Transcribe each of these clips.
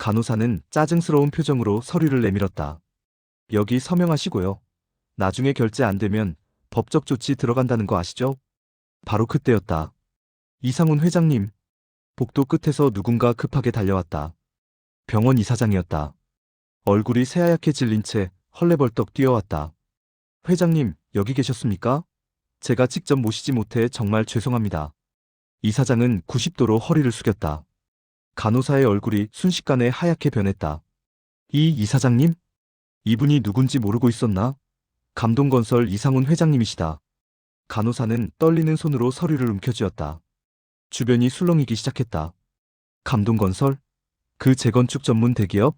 간호사는 짜증스러운 표정으로 서류를 내밀었다. 여기 서명하시고요. 나중에 결제 안 되면 법적 조치 들어간다는 거 아시죠? 바로 그때였다. 이상훈 회장님. 복도 끝에서 누군가 급하게 달려왔다. 병원 이사장이었다. 얼굴이 새하얗게 질린 채 헐레벌떡 뛰어왔다. 회장님, 여기 계셨습니까? 제가 직접 모시지 못해 정말 죄송합니다. 이사장은 90도로 허리를 숙였다. 간호사의 얼굴이 순식간에 하얗게 변했다. 이 이사장님? 이분이 누군지 모르고 있었나? 감동건설 이상훈 회장님이시다. 간호사는 떨리는 손으로 서류를 움켜쥐었다. 주변이 술렁이기 시작했다. 감동건설? 그 재건축 전문 대기업?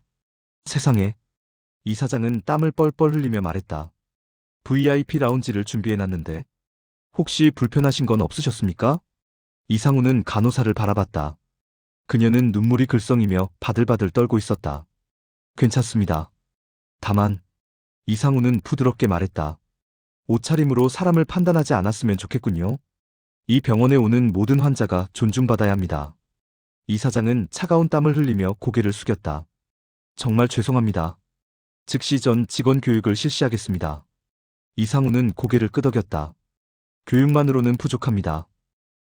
세상에. 이사장은 땀을 뻘뻘 흘리며 말했다. VIP 라운지를 준비해놨는데 혹시 불편하신 건 없으셨습니까? 이상우는 간호사를 바라봤다. 그녀는 눈물이 글썽이며 바들바들 떨고 있었다. 괜찮습니다. 다만 이상우는 부드럽게 말했다. 옷차림으로 사람을 판단하지 않았으면 좋겠군요. 이 병원에 오는 모든 환자가 존중받아야 합니다. 이 사장은 차가운 땀을 흘리며 고개를 숙였다. 정말 죄송합니다. 즉시 전 직원 교육을 실시하겠습니다. 이상우는 고개를 끄덕였다. 교육만으로는 부족합니다.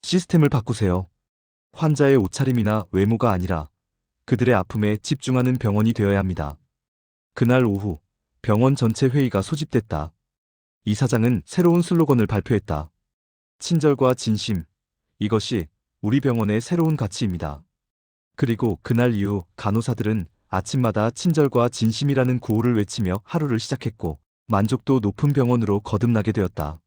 시스템을 바꾸세요. 환자의 옷차림이나 외모가 아니라 그들의 아픔에 집중하는 병원이 되어야 합니다. 그날 오후 병원 전체 회의가 소집됐다. 이사장은 새로운 슬로건을 발표했다. 친절과 진심. 이것이 우리 병원의 새로운 가치입니다. 그리고 그날 이후 간호사들은 아침마다 친절과 진심이라는 구호를 외치며 하루를 시작했고 만족도 높은 병원으로 거듭나게 되었다.